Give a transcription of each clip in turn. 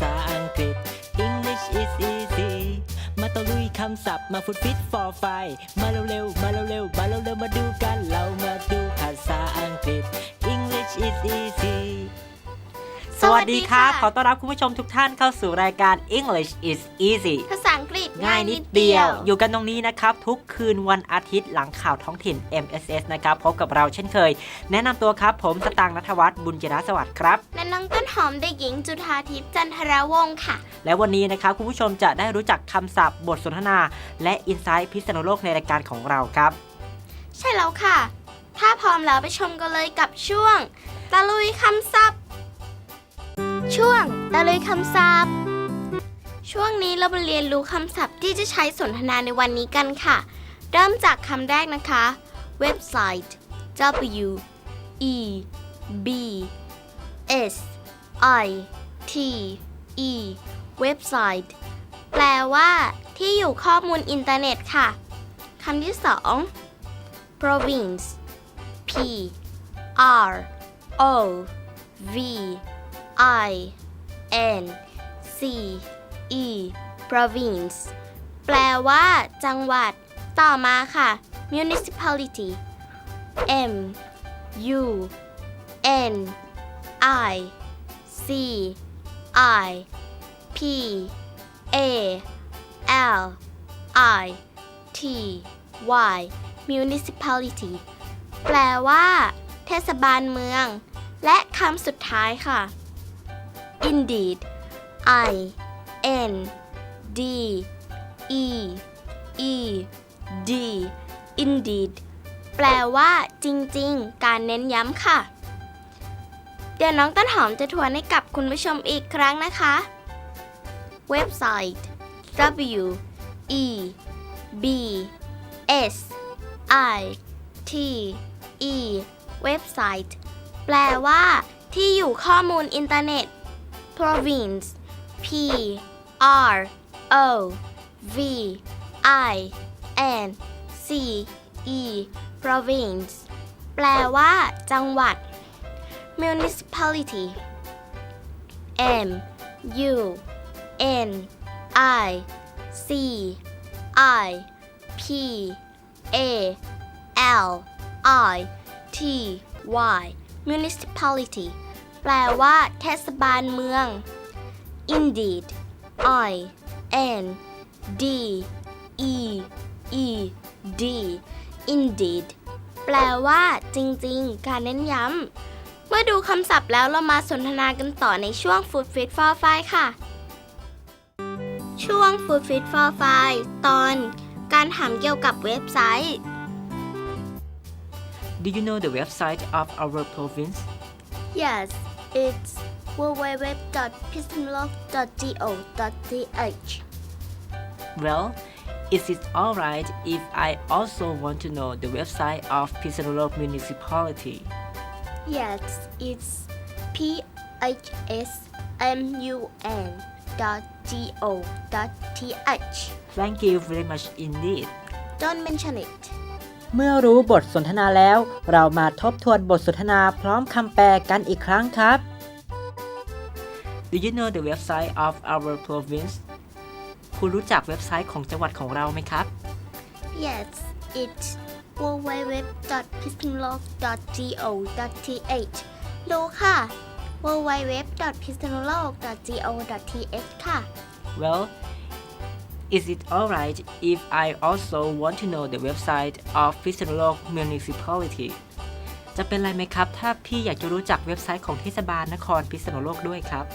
ษาอังกฤษ English is easy มาตะลุยคำศัพท์มาฟุตฟิต for ไฟมาเร็วๆ มาเร็วๆ มาเร็วๆ มาดูกัน เรามาดูภาษาอังกฤษ English is easy สวัสดีครับสวัสดีค่ะขอต้อนรับคุณผู้ชมทุกท่านเข้าสู่รายการ English is easy ภาษาอังกฤษ ง่ายนิดเดียว อยู่กันตรงนี้นะครับ ทุกคืนวันอาทิตย์หลังข่าวท้องถิ่น MSS นะครับ พบกับเราเช่นเคย แนะนำตัวครับ ผมสตางค์นัทวัฒน์บุญจราสวัสดิ์ครับ และน้องต้นหอมเด็กหญิงจุธาทิพย์จันทรวงศ์ค่ะ และวันนี้นะครับ คุณผู้ชมจะได้รู้จักคำศัพท์บทสนทนา และอินไซต์พิษณุโลกในรายการของเราครับ ใช่แล้วค่ะ ถ้าพร้อมแล้วไปชมกันเลยกับช่วง ตะลุยคำศัพท์ ช่วงตะลุยคำศัพท์ ช่วงนี้เรามาเรียนรู้คำศัพท์ที่จะใช้สนทนาในวันนี้กันค่ะ เริ่มจากคำแรกนะคะ เว็บไซต์ W E B S I T E เว็บไซต์ แปลว่าที่อยู่ข้อมูลอินเทอร์เน็ตค่ะ คำที่สอง province P R O V I N C E province แปลว่า จังหวัด ต่อมาค่ะ municipality M U N I C I P A L I T Y municipality แปลว่า เทศบาลเมือง และคำสุดท้ายค่ะ indeed I N D E E D indeed แปลว่าจริงๆ การเน้นย้ำค่ะ เดี๋ยวน้องต้นหอมจะทวนให้กับคุณผู้ชมอีกครั้งนะคะ เว็บไซต์ W E B S I T E เว็บไซต์ แปลว่า ที่อยู่ข้อมูลอินเทอร์เน็ต province P R O V I N C E province แปลว่าจังหวัด municipality M U N I C I P A L I T Y municipality แปลว่าเทศบาลเมือง indeed I N D E E D indeed แปลว่าจริงๆ การเน้นย้ำ เมื่อดูคำศัพท์แล้วเรามาสนทนากันต่อในช่วง Food Fit for Five ค่ะ ช่วง Food Fit for Five ตอนการถามเกี่ยวกับเว็บไซต์ Do you know the website of our province Yes it's www.pistonlock.go.th Well is it alright if I also want to know the website of Pisarulok municipality Yes it's p h s m u n dot g o dot t h Thank you very much indeed Don't mention it เมื่อรู้บทสนทนาแล้ว เรามาทบทวนบทสนทนาพร้อมคำแปลกันอีกครั้งครับ Do you know the website of our province คุณรู้จักเว็บไซต์ของจังหวัดของเราไหมครับ Yes, it's www.pistonlock.go.th รู้ค่ะ www.pistonlock.go.th ค่ะ Well is it alright if I also want to know the website of Pisarulok municipality จะเป็นไรไหมครับ ถ้าพี่อยากจะรู้จักเว็บไซต์ของเทศบาลนครพิษณุโลกด้วยครับ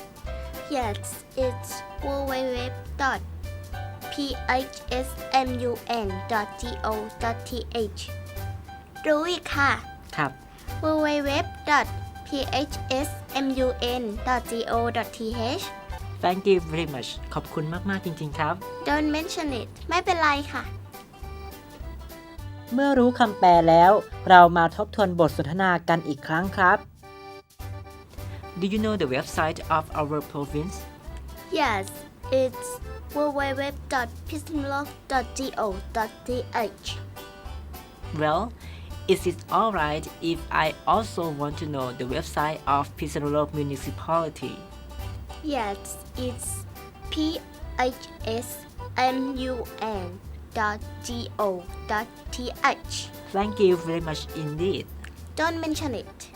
Yes, it's www.phsmun.go.th รู้อีกค่ะ ครับ www.phsmun.go.th Thank you very much ขอบคุณมาก ๆ จริง ๆ ครับ Don't mention it ไม่เป็นไรค่ะ เมื่อรู้คำแปลแล้ว เรามาทบทวนบทสนทนากันอีกครั้งครับ Do you know the website of our province Yes, it's www.pistonlock.go.th Well is it alright if I also want to know the website of Pisarulok municipality Yes, it's P H S M U N dot G O dot T H. Thank you very much indeed Don't mention it.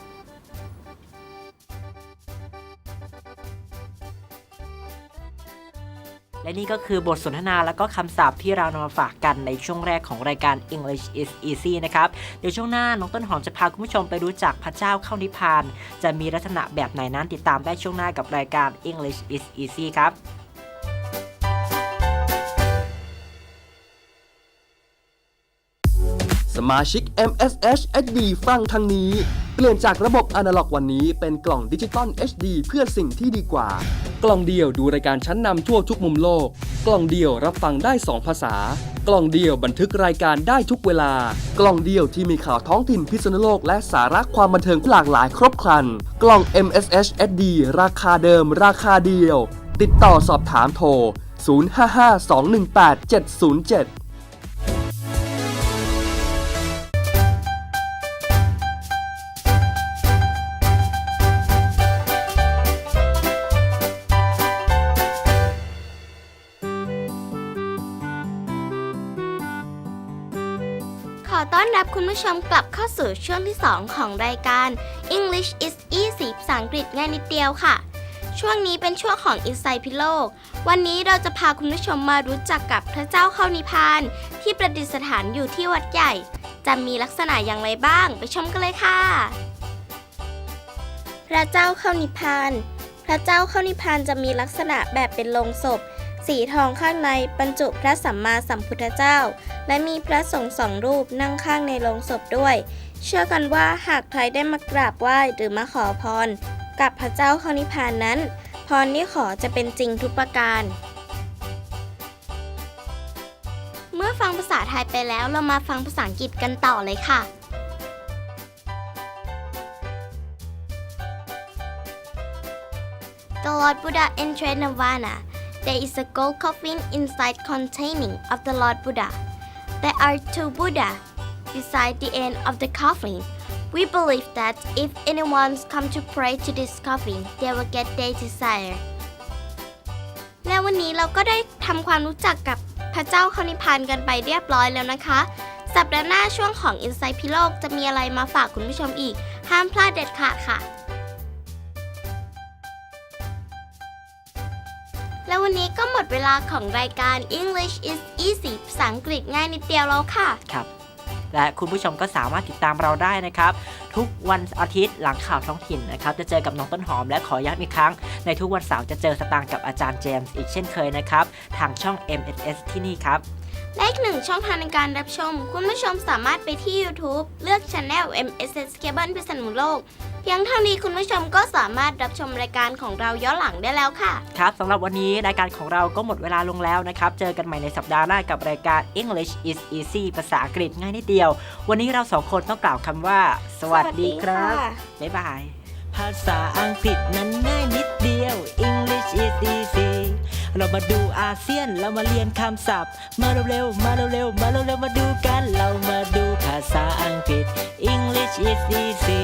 และนี่ก็คือบทสนทนาแล้วก็คำศัพท์ที่เรานำมาฝากกันในช่วงแรกของรายการ English is easy นะครับ เดี๋ยวช่วงหน้าน้องต้นหอมจะพาคุณผู้ชมไปรู้จักพระเจ้าเข้านิพพาน จะมีลักษณะแบบไหนนั้นติดตามได้ช่วงหน้ากับรายการ English is easy ครับ สมาชิก MSH HD ฟังทางนี้ เปลี่ยนจากระบบอนาล็อกวันนี้เป็นกล่องดิจิตอล HD เพื่อสิ่งที่ดีกว่า กล่องเดียวดูรายการชั้นนำทั่วทุกมุมโลก กล่องเดียวรับฟังได้ 2 ภาษา กล่องเดียวบันทึกรายการได้ทุกเวลา กล่องเดียวที่มีข่าวท้องถิ่นพิษณุโลกและสาระความบันเทิงหลากหลายครบครัน กล่อง MSH HD ราคาเดิม ราคาเดียว ติดต่อสอบถามโทร 0552187007 ขอต้อนรับคุณผู้ชมกลับเข้าสู่ช่วงที่ 2 ของรายการ English is easy ภาษาอังกฤษง่ายนิดเดียวค่ะ ช่วงนี้เป็นช่วงของ i n s i ซ e พิโลก วันนี้เราจะพาคุณผู้ชมมารู้จักกับพระเจ้าเข้านิพพาน ที่ประดิษฐานอยู่ที่วัดใหญ่ จะมีลักษณะอย่างไรบ้าง ไปชมกันเลยค่ะ พระเจ้าเข้านิพพาน พระเจ้าเข้านิพพานจะมีลักษณะแบบเป็นโลงศพ สีทองข้างในบรรจุพระสัมมาสัมพุทธเจ้า และมีพระสงฆ์สองรูปนั่งข้างในโลงศพด้วย เชื่อกันว่าหากใครได้มากราบไหว้หรือมาขอพร กับพระเจ้าเข้านิพพานนั้น พรที่ขอจะเป็นจริงทุกประการ เมื่อฟังภาษาไทยไปแล้วเรามาฟังภาษาอังกฤษกันต่อเลยค่ะ The Lord Buddha entered Nirvana. There is a gold coffin inside containing of the Lord Buddha. There are two Buddha beside the end of the coffin. We believe that if anyone's come to pray to this coffin, they will get their desire. และวันนี้เราก็ได้ทำความรู้จักกับพระเจ้าเข้านิพานกันไปเรียบร้อยแล้วนะคะ สัปดาห์หน้าช่วงของ i n s i ซ e พิโลกจะมีอะไรมาฝากคุณผู้ชมอีก ห้ามพลาดเด็ดขาดค่ะ แล้ววันนี้ก็หมดเวลาของรายการ English is easy ภาษาอังกฤษง่ายนิดเดียวแล้วค่ะ ครับ และคุณผู้ชมก็สามารถติดตามเราได้นะครับ ทุกวันอาทิตย์หลังข่าวท้องถิ่นนะครับ จะเจอกับน้องต้นหอมและขอย้ำอีกครั้ง ในทุกวันเสาร์จะเจอสตางค์กับอาจารย์เจมส์อีกเช่นเคยนะครับ ทางช่อง MSS ที่นี่ครับ และอีกหนึ่งช่องทางในการรับชม คุณผู้ชมสามารถไปที่ YouTube เลือก Channel MSS Cable พิษณุโลก เพียงเท่านี้คุณผู้ชมก็สามารถรับชมรายการของเราย้อนหลังได้แล้วค่ะ ครับสำหรับวันนี้รายการของเราก็หมดเวลาลงแล้วนะครับ เจอกันใหม่ในสัปดาห์หน้ากับรายการ English is easy ภาษาอังกฤษง่ายนิดเดียว วันนี้เราสองคนต้องกล่าวคำว่า สวัสดีครับ บ๊ายบาย ภาษาอังกฤษนั้นง่ายนิดเดียว English is easy เรามาดูอาเซียน เรามาเรียนคำศัพท์ มาเร็วๆ มาเร็วๆ มาเร็วๆ มาดูกัน เรามาดูภาษาอังกฤษ English is easy